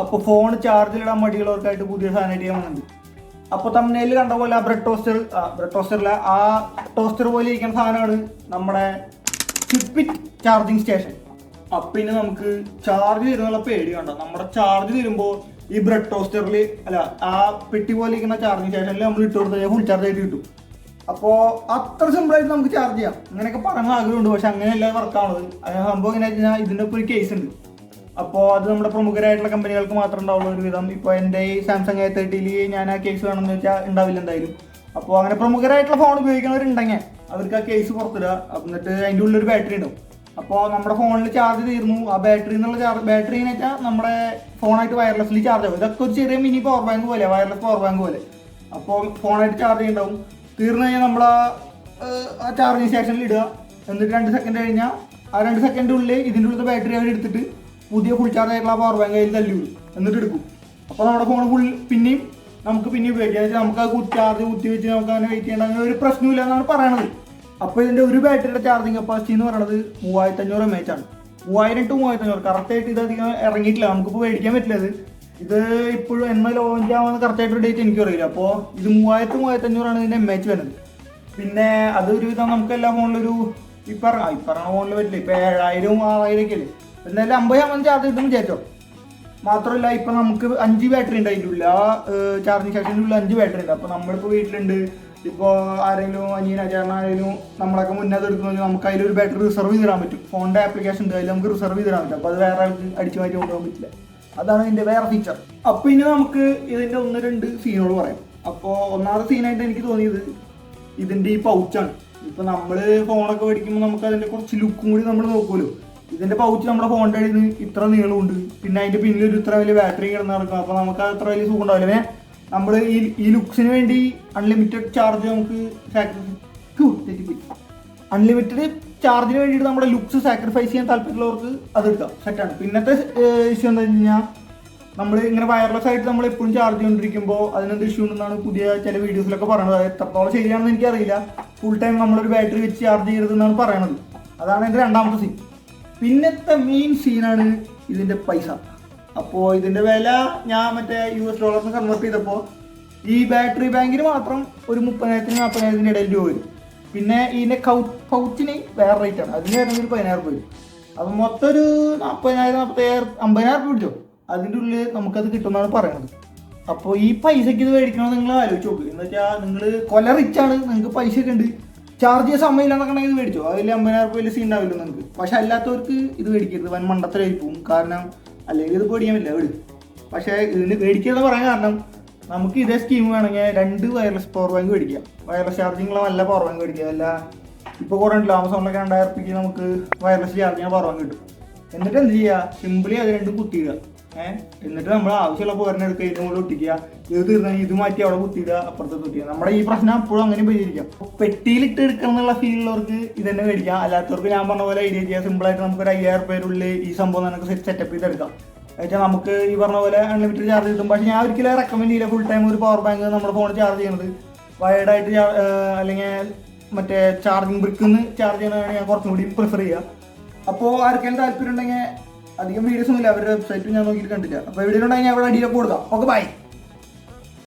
അപ്പോൾ ഫോൺ ചാർജിലിടാൻ മടിയുള്ളവർക്കായിട്ട് പുതിയ സാധനമായിട്ട് ഞാൻ വന്നിട്ടുണ്ട്. അപ്പോൾ തമ്മിൽ കണ്ട പോലെ ആ ബ്രെഡ് ടോസ്റ്റർ ബ്രെഡ് ടോസ്റ്ററില്ല ആ ടോസ്റ്റർ പോലെ ഇരിക്കുന്ന സാധനമാണ് നമ്മുടെ ഫിപ്പിറ്റ് ചാർജിങ് സ്റ്റേഷൻ അപ്പം ഇനി നമുക്ക് ചാർജ് തരുന്നുള്ള പേടി കണ്ടോ? നമ്മുടെ ചാർജ് തരുമ്പോൾ ഈ ബ്രെഡ് ടോസ്റ്ററിൽ അല്ല ആ പെട്ടി പോലെ ഇരിക്കുന്ന ചാർജിങ് സ്റ്റേഷനിൽ നമ്മൾ ഇട്ട് കൊടുത്താൽ ഫുൾ ചാർജ് ആയിട്ട് കിട്ടും. അപ്പോൾ അത്ര സിമ്പിളായിട്ട് നമുക്ക് ചാർജ് ചെയ്യാം. അങ്ങനെയൊക്കെ പറയാൻ ആഗ്രഹമുണ്ട് പക്ഷെ അങ്ങനെയല്ല വർക്കാണത് സംഭവം എങ്ങനെ വെച്ചാൽ ഇതിന്റെ ഒപ്പം ഒരു കേസ് ഉണ്ട്. അപ്പോൾ അത് നമ്മുടെ പ്രമുഖരായിട്ടുള്ള കമ്പനികൾക്ക് മാത്രം ഉണ്ടാവുള്ളൂ ഒരു വിധം ഇപ്പോൾ എന്റെ ഈ സാംസങ് എ തേർട്ടിയിൽ ഞാൻ ആ കേസ് വേണമെന്ന് വെച്ചാൽ ഉണ്ടാവില്ല എന്തായാലും. അപ്പോൾ അങ്ങനെ പ്രമുഖരായിട്ടുള്ള ഫോൺ ഉപയോഗിക്കുന്നവരുണ്ടെങ്കിൽ അവർക്ക് ആ കേസ് പുറത്തിടുക. എന്നിട്ട് അതിന്റെ ഉള്ളിൽ ഒരു ബാറ്ററി ഉണ്ടാവും അപ്പോൾ നമ്മുടെ ഫോണിൽ ചാർജ് തീർന്നു. ആ ബാറ്ററി എന്നുള്ള ചാർജ് ബാറ്ററി എന്ന് വെച്ചാൽ നമ്മുടെ ഫോണായിട്ട് വയർലെസ്ലി ചാർജ് ആവും. ഇതൊക്കെ ഒരു ചെറിയ മിനി പവർ ബാങ്ക് പോലെ വയർലെസ് പവർ ബാങ്ക് പോലെ. അപ്പോൾ ഫോണായിട്ട് ചാർജ് ഉണ്ടാവും തീർന്നു കഴിഞ്ഞാൽ നമ്മൾ ആ ചാർജിങ് സ്റ്റേഷനിൽ ഇടുക. എന്നിട്ട് രണ്ട് സെക്കൻഡ് കഴിഞ്ഞാൽ ആ രണ്ട് സെക്കൻഡ് ഉള്ളിൽ ഇതിന്റെ ഉള്ളിൽ ബാറ്ററി അവർ എടുത്തിട്ട് പുതിയ ഫുൾ ചാർജ് ആയിട്ടുള്ള പവർ ബാങ്ക് അതിൽ തല്ലി. എന്നിട്ട് എടുക്കും. അപ്പോൾ നമ്മുടെ ഫോൺ ഫുൾ പിന്നെയും നമുക്ക് പിന്നെ ഉപയോഗിക്കാം. വെച്ചാൽ നമുക്ക് അത് ചാർജ് കുത്തി വെച്ച് നമുക്ക് അങ്ങനെ വെയിറ്റ് ചെയ്യേണ്ട അങ്ങനെ ഒരു പ്രശ്നമില്ല എന്നാണ് പറയണത്. അപ്പോൾ ഇതിന്റെ ഒരു ബാറ്ററിയുടെ ചാർജിങ് കപ്പാസിറ്റി എന്ന് പറയുന്നത് മൂവായിരത്തി അഞ്ഞൂറ് എം എച്ച് ആണ്. മൂവായിരം ടു മൂവായിരത്തി അഞ്ഞൂറ് കറക്റ്റായിട്ട് ഇത് അധികം ഇറങ്ങിയിട്ടില്ല. നമുക്കിപ്പോൾ മേടിക്കാൻ പറ്റില്ല ഇത് ഇപ്പോഴും എന്ന് ലോഞ്ച് ആവുന്ന കറക്റ്റായിട്ടൊരു ഡേറ്റ് എനിക്ക് അറിയില്ല അപ്പോൾ ഇത് മൂവായിരത്തി മൂവായിരത്തി അഞ്ഞൂറാണ് ഇതിന്റെ എം എച്ച് വരുന്നത്. പിന്നെ അതൊരു വിധം നമുക്ക് എല്ലാ ഫോണിലൊരു ഇപ്പറ ഇപ്പറ ഫോണിൽ പറ്റില്ല. ഇപ്പം ഏഴായിരവും ആറായിരം ഒക്കെ അല്ലേ? എന്തായാലും അമ്പത് ശതമാനം ചാർജ് കിട്ടും വിചാരിച്ചോ? മാത്രമല്ല ഇപ്പം നമുക്ക് അഞ്ച് ബാറ്ററി ഉണ്ട് അതിന്റെ ഉള്ളിൽ. ആ ചാർജിങ് സ്റ്റേഷന്റെ ഉള്ളിൽ അഞ്ച് ബാറ്ററി ഉണ്ട്. അപ്പോൾ നമ്മളിപ്പോൾ വീട്ടിലുണ്ട്. ഇപ്പോൾ ആരെങ്കിലും അനിയന ചേട്ടൻ ആരെങ്കിലും നമ്മളൊക്കെ മുന്നേ എടുക്കുന്നത് നമുക്ക് അതിലൊരു ബാറ്ററി റിസർവ് ചെയ്ത് ചെയ്തിടാൻ പറ്റും. ഫോണിന്റെ ആപ്ലിക്കേഷൻ ഉണ്ട്. അതിൽ നമുക്ക് റിസർവ് ചെയ്തിടാൻ പറ്റും. അപ്പോൾ അത് വേറെ ആൾക്ക് അടിച്ചു മാറ്റി കൊണ്ടുപോകാൻ പറ്റില്ല. അതാണ് ഇതിന്റെ വേറെ ഫീച്ചർ അപ്പോൾ ഇനി നമുക്ക് ഇതിന്റെ ഒന്ന് രണ്ട് സീനുകൾ പറയാം. അപ്പോൾ ഒന്നാമത്തെ സീനായിട്ട് എനിക്ക് തോന്നിയത് ഇതിന്റെ ഈ പൗച്ചാണ് ഇപ്പൊ നമ്മൾ ഫോണൊക്കെ മേടിക്കുമ്പോൾ നമുക്ക് അതിന്റെ കുറച്ച് ലുക്കും കൂടി നമ്മൾ നോക്കുമല്ലോ. ഇതിന്റെ പൗച്ച് നമ്മുടെ ഫോണിന്റെ അടിയിൽ ഇത്ര നീളമുണ്ട്. പിന്നെ അതിന്റെ പിന്നിൽ ഒരു ഇത്ര വലിയ ബാറ്ററി കിടന്ന് നടക്കും. അപ്പൊ നമുക്ക് അത് അത്ര വലിയ സുഖം ഉണ്ടാവില്ല നമ്മൾ ഈ ഈ ലുക്സിന് വേണ്ടി അൺലിമിറ്റഡ് ചാർജ് നമുക്ക് അൺലിമിറ്റഡ് ചാർജിന് വേണ്ടിയിട്ട് നമ്മുടെ ലുക്സ് സാക്രിഫൈസ് ചെയ്യാൻ താല്പര്യമുള്ളവർക്ക് അത് എടുക്കാം. സെറ്റാണ് പിന്നത്തെ ഇഷ്യൂ എന്താ കഴിഞ്ഞാൽ നമ്മൾ ഇങ്ങനെ വയർലെസ് ആയിട്ട് നമ്മൾ എപ്പോഴും ചാർജ് ചെയ്തുകൊണ്ടിരിക്കുമ്പോൾ അതിനെന്ത് ഇഷ്യൂ ഉണ്ടെന്നാണ് പുതിയ ചില വീഡിയോസിലൊക്കെ പറയുന്നത് എത്രത്തോളം ശരിയാണെന്ന് എനിക്കറിയില്ല. ഫുൾ ടൈം നമ്മളൊരു ബാറ്ററി വെച്ച് ചാർജ് ചെയ്യരുതെന്നാണ് പറയണത്. അതാണ് എന്റെ രണ്ടാമത്തെ സീൻ പിന്നത്തെ മെയിൻ സീനാണ് ഇതിന്റെ പൈസ. അപ്പോൾ ഇതിന്റെ വില ഞാൻ മറ്റേ യു എസ് ഡോളറിന് കൺവേർട്ട് ചെയ്തപ്പോൾ ഈ ബാറ്ററി ബാങ്കിന് മാത്രം ഒരു മുപ്പതിനായിരത്തിന് നാൽപ്പതിനായിരത്തിന്റെ ഇടയിൽ രൂപ വരും. പിന്നെ ഇതിന്റെ കൗ കൗച്ചിന് വേറെ റേറ്റ് ആണ്. അതിന് വരുന്നത് ഒരു പതിനായിരം രൂപ വരും. അപ്പം മൊത്തം ഒരു നാൽപ്പതിനായിരം നാൽപ്പത്തയ്യായിരം അമ്പതിനായിരം രൂപ പിടിച്ചോ? അതിന്റെ ഉള്ളിൽ നമുക്കത് കിട്ടുമെന്നാണ് പറയുന്നത് അപ്പോൾ ഈ പൈസയ്ക്ക് ഇത് മേടിക്കണമെന്ന് നിങ്ങൾ ആലോചിച്ച് നോക്കുക എന്ന് വെച്ചാൽ നിങ്ങൾ കൊല റിച്ചാണ് നിങ്ങൾക്ക് പൈസ ഒക്കെ ഉണ്ട്. ചാർജ് എന്നൊക്കെ ഇത് മേടിച്ചോ. അതിൽ അമ്പതിനായിരം രൂപയിൽ സീൻ ഉണ്ടാവില്ല നമുക്ക് പക്ഷെ അല്ലാത്തവർക്ക് ഇത് മേടിക്കരുത്. വൻ മണ്ടത്തരായി പോകും കാരണം അല്ലെങ്കിൽ ഇത് പേടിക്കാൻ പറ്റില്ല വീട് പക്ഷേ ഇതിന് മേടിക്കരുതെന്ന് പറയാൻ കാരണം നമുക്ക് ഇതേ സ്കീം വേണമെങ്കിൽ രണ്ട് വയർലെസ് പവർ ബാങ്ക് മേടിക്കാം. വയർലെസ് ചാർജിങ്ങുള്ള നല്ല പവർ ബാങ്ക് മേടിക്കാം. അല്ല ഇപ്പോൾ കുറേ ഉണ്ടല്ലോ ആമസോണിലൊക്കെ രണ്ടായിരം റുപ്യക്ക് നമുക്ക് വയർലെസ് ചാർജിങ് പവർ ബാങ്ക് കിട്ടും. എന്നിട്ട് എന്ത് ചെയ്യുക സിമ്പിളി അത് രണ്ടും കുത്തിയിടുക. ഏഹ് എന്നിട്ട് നമ്മൾ ആവശ്യമുള്ള പോരനെ എടുക്കുക ഇതിന് മുകളിൽ ഒട്ടിക്കുക. ഇത് തീർന്നാൽ ഇത് മാറ്റി അവിടെ കുത്തിയിടുക അപ്പുറത്ത് കുത്തിക്കുക നമ്മുടെ ഈ പ്രശ്നം അപ്പോഴും അങ്ങനെ പരിഹരിക്കാം പെട്ടിയിലിട്ട് എടുക്കണം എന്നുള്ള ഫീലുള്ളവർക്ക് ഇത് തന്നെ മേടിക്കാം. അല്ലാത്തവർക്ക് ഞാൻ പറഞ്ഞ പോലെ ഐഡിയ ചെയ്യാം. സിമ്പിളായിട്ട് നമുക്ക് ഒരു അയ്യായിരം പേരുള്ളിൽ ഈ സംഭവം നമുക്ക് സെറ്റപ്പ് ചെയ്തെടുക്കാം. എന്നുവെച്ചാൽ നമുക്ക് ഈ പറഞ്ഞ പോലെ അൺലിമിറ്റഡ് ചാർജ് കിട്ടും. പക്ഷെ ഞാൻ ഒരിക്കലും റെക്കമെൻഡ് ചെയ്യില്ല. ഫുൾ ടൈം ഒരു പവർ ബാങ്ക് നമ്മുടെ ഫോണിൽ ചാർജ് ചെയ്യുന്നത് വയർഡായിട്ട് അല്ലെങ്കിൽ മറ്റേ ചാർജിങ് ബ്രിക്കിൽ നിന്ന് ചാർജ് ചെയ്യണതാണ് ഞാൻ കുറച്ചും കൂടി പ്രിഫർ ചെയ്യുക. അപ്പോൾ ആർക്കെങ്കിലും താല്പര്യം ഉണ്ടെങ്കിൽ അധികം വീഡിയോസ് ഒന്നുമില്ല. അവരുടെ വെബ്സൈറ്റും ഞാൻ നോക്കിയിട്ട് കണ്ടില്ല. അപ്പോൾ വീഡിയോ ഉണ്ടെങ്കിൽ ഞാൻ അവിടെ അടിയിലൊക്കെ കൊടുക്കാം. Okay bye